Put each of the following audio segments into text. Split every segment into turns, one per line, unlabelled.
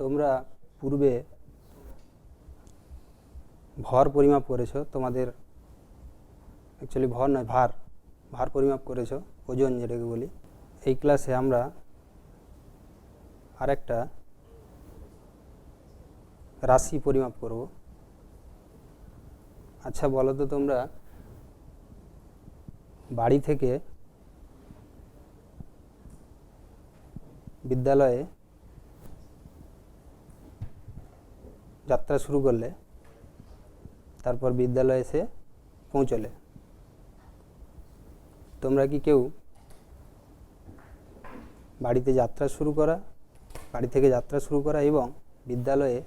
তোমরা পূর্বে ভর পরিমাপ করেছ, তোমাদের অ্যাকচুয়ালি ভর নয়, ভার ভার পরিমাপ করেছ, ওজন যেটাকে বলি। এই ক্লাসে আমরা আরেকটা রাশি পরিমাপ করব। আচ্ছা বলো তো তোমরা, বাড়ি থেকে বিদ্যালয়ে যাত্রা শুরু করলে তারপর বিদ্যালয়ে এসে পৌঁছলে। তোমরা কি কেউ বাড়িতে যাত্রা শুরু করা, বাড়ি থেকে যাত্রা শুরু করা এবং বিদ্যালয়ে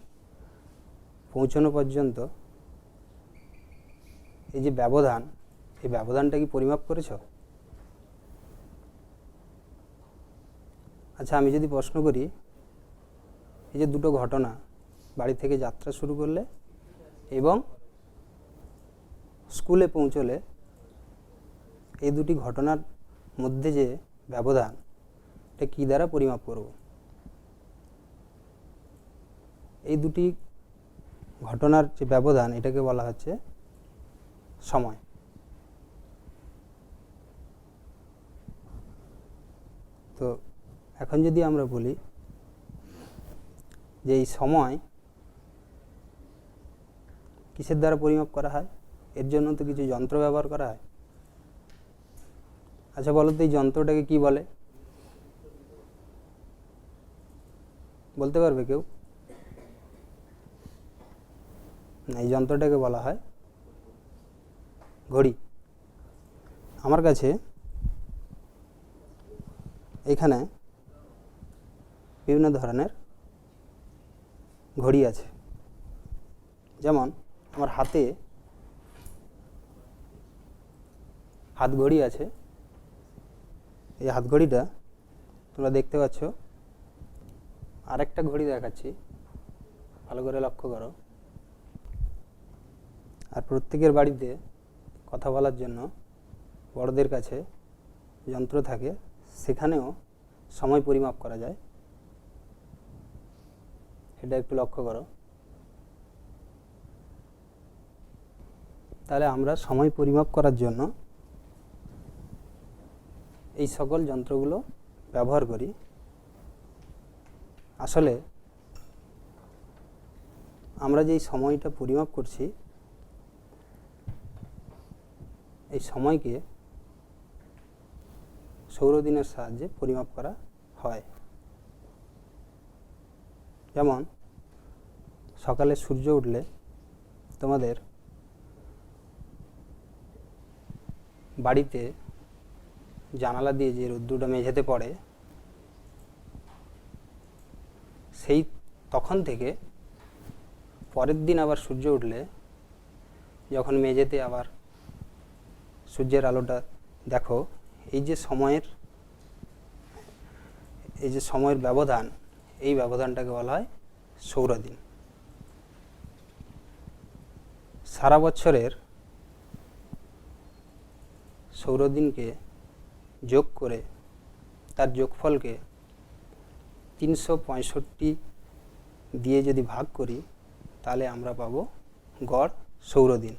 পৌঁছানো পর্যন্ত এই যে ব্যবধান, এই ব্যবধানটা কি পরিমাপ করেছ? আচ্ছা আমি যদি প্রশ্ন করি, এই যে দুটো ঘটনা বাড়ি থেকে যাত্রা শুরু করলে এবং স্কুলে পৌঁছলে এই দুটি ঘটনার মধ্যে যে ব্যবধান, এটা কী দ্বারা পরিমাপ করব? এই দুটি ঘটনার যে ব্যবধান, এটাকে বলা হচ্ছে সময়। তো এখন যদি আমরা বলি যে এই সময় কিসের দ্বারা পরিমাপ করা হয়? এর জন্য তো কিছু যন্ত্র ব্যবহার করা হয়। আচ্ছা বলো তো এই যন্ত্রটাকে কি বলে? বলতে পারবে কেউ? না, এই যন্ত্রটাকে বলা হয় ঘড়ি। আমার কাছে এখানে বিভিন্ন ধরনের ঘড়ি আছে। যেমন আমার হাতে হাত ঘড়ি আছে। এই হাত ঘড়িটা তোমরা দেখতে পাচ্ছ। আরেকটা ঘড়ি দেখাচ্ছি। ভালো করে লক্ষ্য করো। আর প্রত্যেকের বাড়িতে কথা বলার জন্য বড়দের কাছে যন্ত্র থাকে, সেখানেও সময় পরিমাপ করা যায়। এটা একটু লক্ষ্য করো। তাহলে আমরা সময় পরিমাপ করার জন্য এই সকল যন্ত্রগুলো ব্যবহার করি। আসলে আমরা যেই সময়টা পরিমাপ করছি, এই সময়কে সৌরদিনের সাহায্যে পরিমাপ করা হয়। যেমন, সকালে সূর্য উঠলে তোমাদের বাড়িতে জানালা দিয়ে যে রোদ্দুরটা মেঝেতে পড়ে, সেই তখন থেকে পরের দিন আবার সূর্য উঠলে, যখন মেঝেতে আবার সূর্যের আলোটা দেখো, এই যে সময়ের, এই যে সময়ের ব্যবধান, এই ব্যবধানটাকে বলা হয় সৌরদিন। সারা বছরের সৌরদিনকে যোগ করে তার যোগফলকে তিনশো পঁয়ষট্টি দিয়ে যদি ভাগ করি, তাহলে আমরা পাবো গড় সৌরদিন।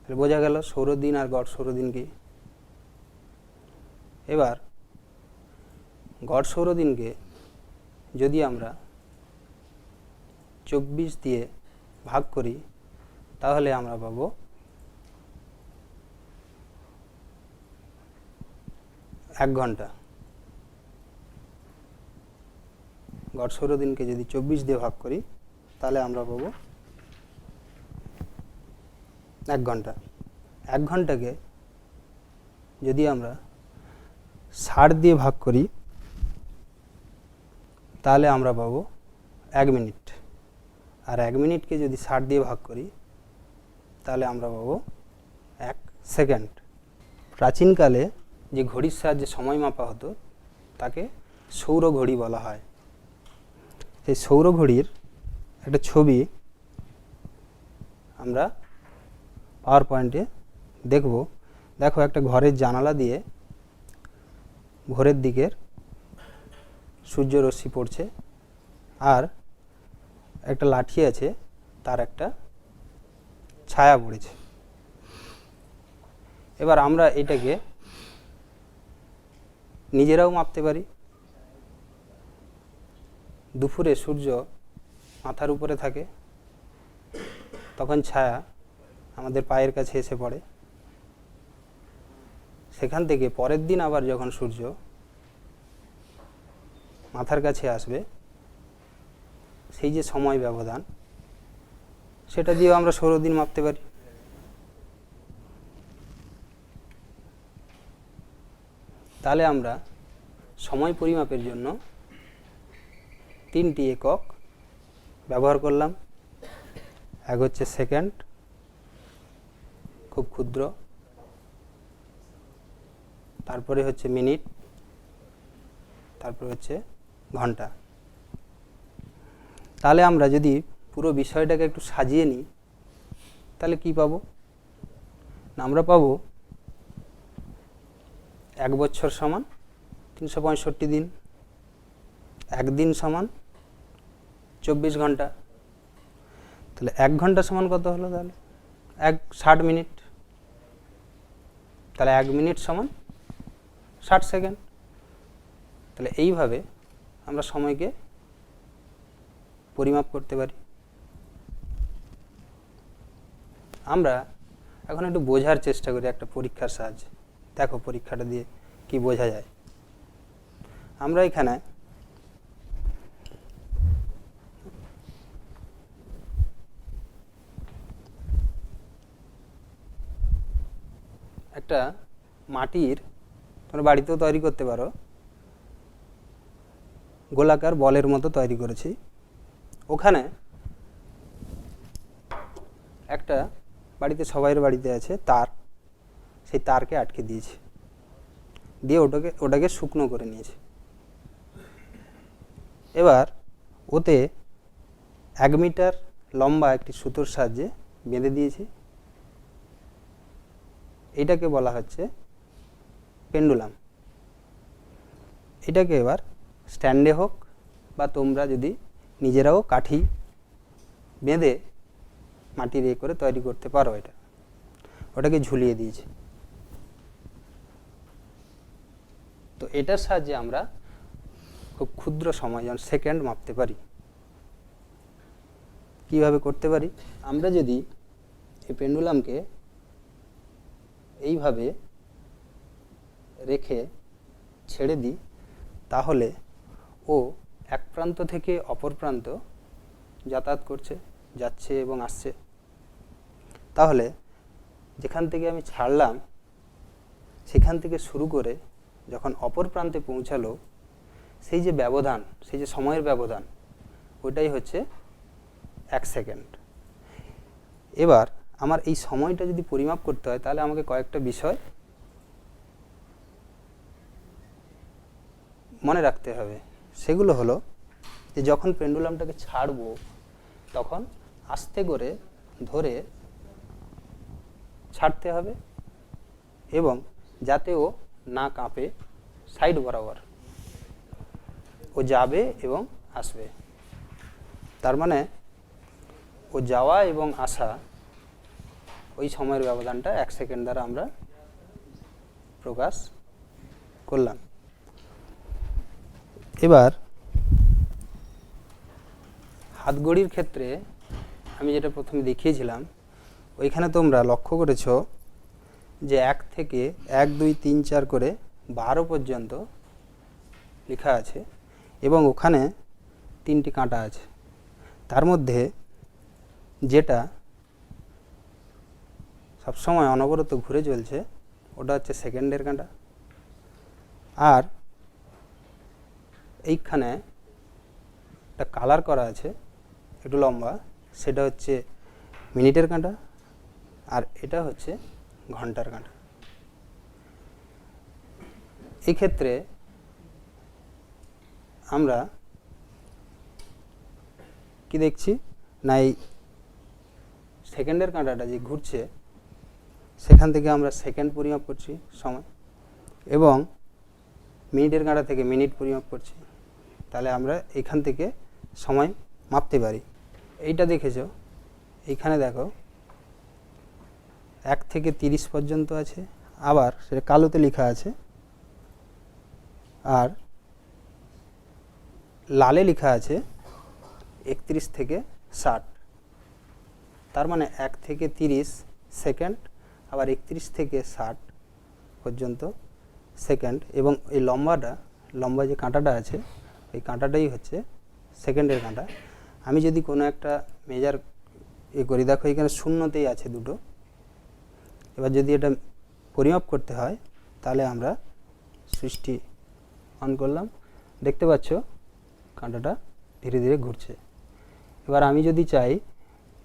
তাহলে বোঝা গেল সৌরদিন আর গড় সৌরদিন কি? এবার গড় সৌরদিনকে যদি আমরা চব্বিশ দিয়ে ভাগ করি, তাহলে আমরা পাবো এক ঘণ্টা। গড় সৌরদিনকে যদি চব্বিশ দিয়ে ভাগ করি, তাহলে আমরা পাবো এক ঘণ্টা। এক ঘন্টাকে যদি আমরা ষাট দিয়ে ভাগ করি, তাহলে আমরা পাবো এক মিনিট। আর এক মিনিটকে যদি ষাট দিয়ে ভাগ করি, তাহলে আমরা পাবো এক সেকেন্ড। প্রাচীনকালে যে ঘড়ির সাহায্যে সময় মাপা হতো, তাকে সৌর ঘড়ি বলা হয়। সেই সৌর ঘড়ির একটা ছবি আমরা পাওয়ার পয়েন্টে দেখব। দেখো, একটা ঘরের জানালা দিয়ে ভোরের দিকের সূর্য রশ্মি পড়ছে, আর একটা লাঠি আছে, তার একটা ছায়া পড়েছে। এবার আমরা এটাকে নিজেরাও মাপতে পারি। দুপুরে সূর্য মাথার উপরে থাকে, তখন ছায়া আমাদের পায়ের কাছে এসে পড়ে। সেখান থেকে পরের দিন আবার যখন সূর্য মাথার কাছে আসবে, সেই যে সময় ব্যবধান, সেটা দিয়েও আমরা ষোলো দিন মাপতে পারি। তাহলে আমরা সময় পরিমাপের জন্য তিনটি একক ব্যবহার করলাম। এক হচ্ছে সেকেন্ড, খুব ক্ষুদ্র। তারপরে হচ্ছে মিনিট, তারপরে হচ্ছে ঘণ্টা। তাহলে আমরা যদি পুরো বিষয়টাকে একটু সাজিয়ে নিই, তাহলে কি পাবো? না, আমরা পাবো এক বছর সমান, তিনশো পঁয়ষট্টি দিন। একদিন সমান চব্বিশ ঘণ্টা। তাহলে এক ঘণ্টা সমান কত হলো তাহলে? এক ষাট মিনিট। তাহলে এক মিনিট সমান ষাট সেকেন্ড। তাহলে এইভাবে আমরা সময়কে পরিমাপ করতে পারি। আমরা এখন একটু বোঝার চেষ্টা করি একটা পরীক্ষার সাহায্যে। দেখো পরীক্ষাটা দিয়ে কি বোঝা যায়। আমরা এখানে একটা মাটির তোমরা বাড়িতেও তৈরি করতে পারো। গোলাকার বলের মতো তৈরি করেছি। ওখানে একটা বাড়িতে সবাইয়ের বাড়িতে আছে তার। সেই তারকে আটকে দিয়েছে। দিয়ে ওটাকে ওটাকে শুকনো করে নিয়েছে। এবার ওতে এক মিটার লম্বা একটি সুতোর সাহায্যে বেঁধে দিয়েছে। এটাকে বলা হচ্ছে পেন্ডুলাম। এটাকে এবার স্ট্যান্ডে হোক বা তোমরা যদি নিজেরাও কাঠি বেঁধে মাটির এ করে তৈরি করতে পারো এটা। ওটাকে ঝুলিয়ে দিয়েছে। তো এটার সাহায্যে আমরা খুব ক্ষুদ্র সময়, যেমন সেকেন্ড মাপতে পারি। কীভাবে করতে পারি? আমরা যদি এই পেন্ডুলামকে এইভাবে রেখে ছেড়ে দিই, তাহলে ও এক প্রান্ত থেকে অপর প্রান্ত যাতায়াত করছে, যাচ্ছে এবং আসছে। তাহলে যেখান থেকে আমি ছাড়লাম, সেখান থেকে শুরু করে যখন অপর প্রান্তে পৌঁছালো, সেই যে ব্যবধান, সেই যে সময়ের ব্যবধান, ওইটাই হচ্ছে এক সেকেন্ড। এবার আমার এই সময়টা যদি পরিমাপ করতে হয়, তাহলে আমাকে কয়েকটা বিষয় মনে রাখতে হবে। সেগুলো হলো যে যখন পেন্ডুলামটাকে ছাড়বো, তখন আস্তে করে ধরে ছাড়তে হবে এবং যাতে ও না কাঁপে সাইড বরাবর। ও যাবে এবং আসবে। তার মানে ও যাওয়া এবং আসা ওই সময়ের ব্যবধানটা এক সেকেন্ড দ্বারা আমরা প্রকাশ করলাম। এবার হাতগড়ির ক্ষেত্রে আমি যেটা প্রথমে দেখিয়েছিলাম, ওইখানে তোমরা লক্ষ্য করেছ যে এক থেকে এক, দুই, তিন, চার করে বারো পর্যন্ত লেখা আছে এবং ওখানে তিনটি কাঁটা আছে। তার মধ্যে যেটা সবসময় অনবরত ঘুরে চলছে, ওটা হচ্ছে সেকেন্ডের কাঁটা। আর এইখানে একটা কালার করা আছে, একটু লম্বা, সেটা হচ্ছে মিনিটের কাঁটা, আর এটা হচ্ছে ঘণ্টার কাঁটা এই ক্ষেত্রে আমরা কি দেখছি? না, এই সেকেন্ডের কাঁটাটা যে ঘুরছে, সেখান থেকে আমরা সেকেন্ড পরিমাপ করছি সময় এবং মিনিটের কাঁটা থেকে মিনিট পরিমাপ করছি। তাহলে আমরা এখান থেকে সময় মাপতে পারি। এইটা দেখেছ? এইখানে দেখো এক থেকে তিরিশ পর্যন্ত আছে, আবার সেটা কালোতে লেখা আছে, আর লালে লেখা আছে একত্রিশ থেকে ষাট। তার মানে এক থেকে তিরিশ সেকেন্ড, আবার একত্রিশ থেকে ষাট পর্যন্ত সেকেন্ড, এবং এই লম্বাটা, লম্বা যে কাঁটাটা আছে, এই কাঁটাটাই হচ্ছে সেকেন্ডের কাঁটা। আমি যদি কোনো একটা মেজার এ করি, দেখো এখানে শূন্যতেই আছে দুটো। এবার যদি এটা পরিমাপ করতে হয়, তাহলে আমরা সুইচটি অন করলাম। দেখতে পাচ্ছ, কাঁটাটা ধীরে ধীরে ঘুরছে। এবার আমি যদি চাই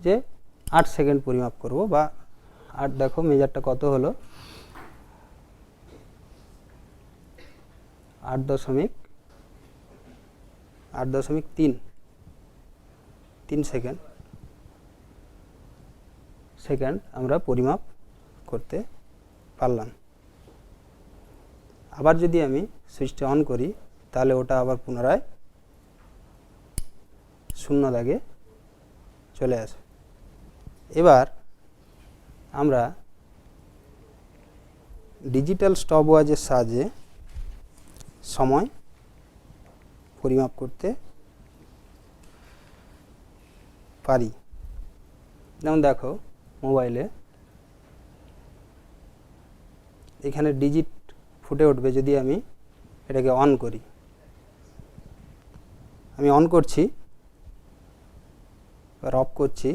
যে আট সেকেন্ড পরিমাপ করব বা আট, দেখো মেজারটা কত হলো? আট দশমিক আট দশমিক তিন তিন সেকেন্ড সেকেন্ড আমরা পরিমাপ করতে পারলাম। আবার যদি আমি সুইচটা অন করি, তাহলে ওটা আবার পুনরায় শূন্য দাগে চলে আসে। এবার আমরা ডিজিটাল স্টপ ওয়াচের সাহায্যে সময় পরিমাপ করতে পারি। যেমন দেখো, মোবাইলে এখানে ডিজিট ফুটে উঠবে যদি আমি এটাকে অন করি। আমি অন করছি এবার অফ করছি,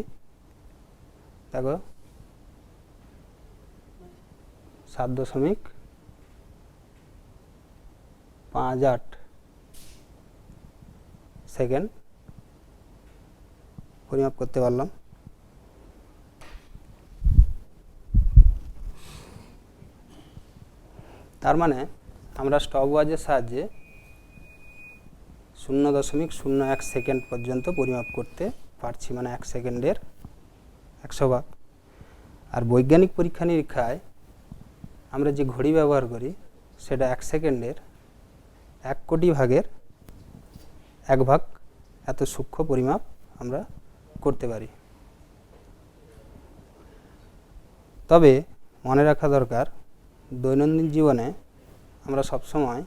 দেখো, সাত দশমিক পাঁচ আট সেকেন্ড পরিমাপ করতে পারলাম। তার মানে আমরা স্টপ ওয়াচের সাহায্যে শূন্য দশমিক শূন্য এক সেকেন্ড পর্যন্ত পরিমাপ করতে পারছি মানে এক সেকেন্ডের একশো ভাগ। আর বৈজ্ঞানিক পরীক্ষা নিরীক্ষায় আমরা যে ঘড়ি ব্যবহার করি, সেটা এক সেকেন্ডের এক কোটি ভাগের এক ভাগ এত সূক্ষ্ম পরিমাপ আমরা করতে পারি। তবে মনে রাখা দরকার দৈনন্দিন জীবনে আমরা সবসময়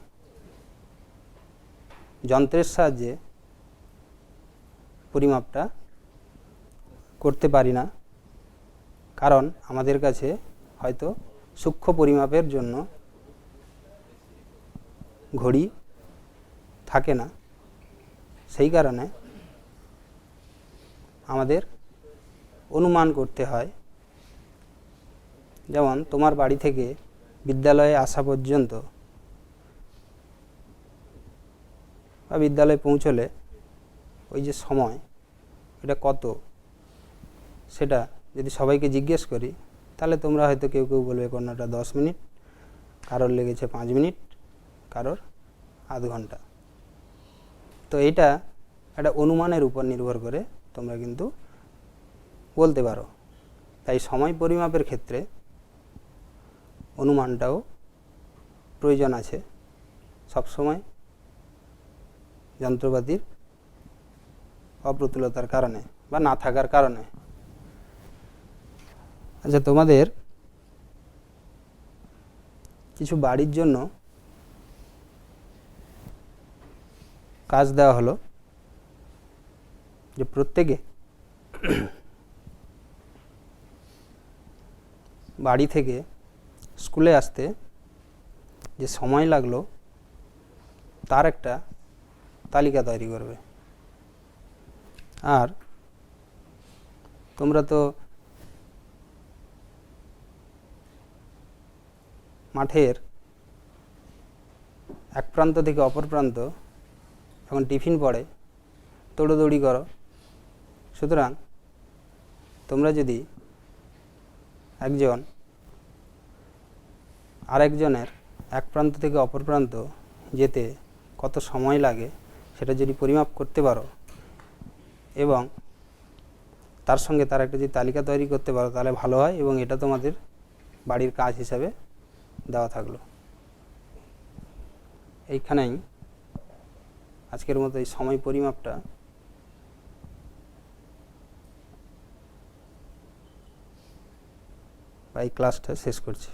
যন্ত্রের সাহায্যে পরিমাপটা করতে পারি না। কারণ আমাদের কাছে হয়তো সূক্ষ্ম পরিমাপের জন্য ঘড়ি থাকে না। সেই কারণে আমাদের অনুমান করতে হয়। যেমন তোমার বাড়ি থেকে বিদ্যালয়ে আসা পর্যন্ত বা বিদ্যালয়ে পৌঁছলে ওই যে সময় এটা কত? সেটা যদি সবাইকে জিজ্ঞেস করি, তাহলে তোমরা হয়তো কেউ কেউ বলবে কোনোটা দশ মিনিট, কারোর লেগেছে পাঁচ মিনিট, কারোর আধ ঘণ্টা। তো এটা একটা অনুমানের উপর নির্ভর করে তোমরা কিন্তু বলতে পারো। তাই সময় পরিমাপের ক্ষেত্রে অনুমানটাও প্রয়োজন আছে। সবসময় যন্ত্রপাতির অপ্রতুলতার কারণে বা না থাকার কারণে। আচ্ছা তোমাদের কিছু বাড়ির জন্য কাজ দেওয়া হলো যে প্রত্যেকে বাড়ি থেকে স্কুলে আসতে যে সময় লাগল, তার একটা তালিকা তৈরি করবে। আর তোমরা তো মাঠের এক প্রান্ত থেকে অপর প্রান্ত যখন টিফিন পড়ে, দৌড়োদৌড়ি করো। সুতরাং তোমরা যদি একজন আরেকজনের এক প্রান্ত থেকে অপর প্রান্ত যেতে কত সময় লাগে সেটা যদি পরিমাপ করতে পারো এবং তার সঙ্গে তার একটা যদি তালিকা তৈরি করতে পারো, তাহলে ভালো হয় এবং এটা তোমাদের বাড়ির কাজ হিসাবে দেওয়া থাকল। এইখানেই আজকের মতো এই সময় পরিমাপটা। বা এই ক্লাসটা শেষ করছি।